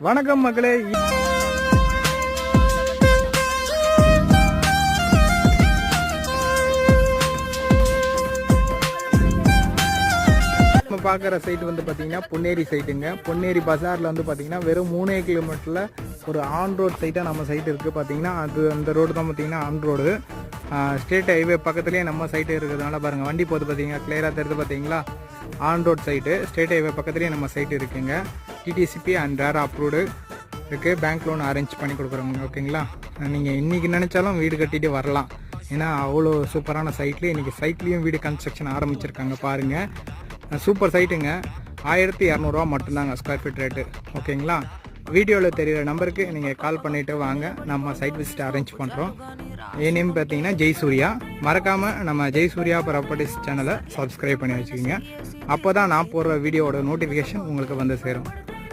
வணக்கம் மக்களே. நம்ம பார்க்குற சைட் வந்து பார்த்தீங்கன்னா பொன்னேரி சைட்டுங்க பொன்னேரி பஜாரில் வந்து பார்த்தீங்கன்னா வெறும் மூணே கிலோமீட்டரில் ஒரு ஆன் ரோட் சைட்டாக நம்ம சைட் இருக்குது பார்த்தீங்கன்னா அது அந்த ரோடு தான் பார்த்தீங்கன்னா ஆன் ரோடு ஸ்டேட் ஹைவே பக்கத்துலேயே நம்ம சைட்டு இருக்கிறதுனால பாருங்கள் வண்டி போது பார்த்தீங்கன்னா கிளியராக தெரியுது பார்த்தீங்களா? On road side state highway பக்கத்துலேயே நம்ம சைட் இருக்குங்க. டிடிசிபி அண்ட் ரேர் அப்ரூவ்டு இருக்குது பேங்க் லோன் அரேஞ்ச் பண்ணி கொடுக்குறோங்க ஓகேங்களா நீங்கள் இன்றைக்கி நினச்சாலும் வீடு கட்டிட்டு வரலாம். ஏன்னா அவ்வளோ சூப்பரான சைட்லேயே இன்றைக்கி சைட்லேயும் வீடு கன்ஸ்ட்ரக்ஷன் ஆரம்பிச்சிருக்காங்க பாருங்கள் சூப்பர் சைட்டுங்க ஆயிரத்தி இரநூறுவா மட்டும்தாங்க ஸ்கொயர் ஃபீட் ரேட்டு ஓகேங்களா வீடியோவில் தெரியிற நம்பருக்கு நீங்கள் கால் பண்ணிவிட்டு வாங்க. நம்ம சைட் விசிட் அரேஞ்ச் பண்ணுறோம் என் நேம் பார்த்தீங்கன்னா ஜெய்சூர்யா. மறக்காமல் நம்ம ஜெய்சூர்யா ப்ராப்பர்ட்டிஸ் சேனலை சப்ஸ்கிரைப் பண்ணி வச்சுக்கோங்க. அப்போ தான் நான் போடுற வீடியோவோட நோட்டிஃபிகேஷன் உங்களுக்கு வந்து சேரும்.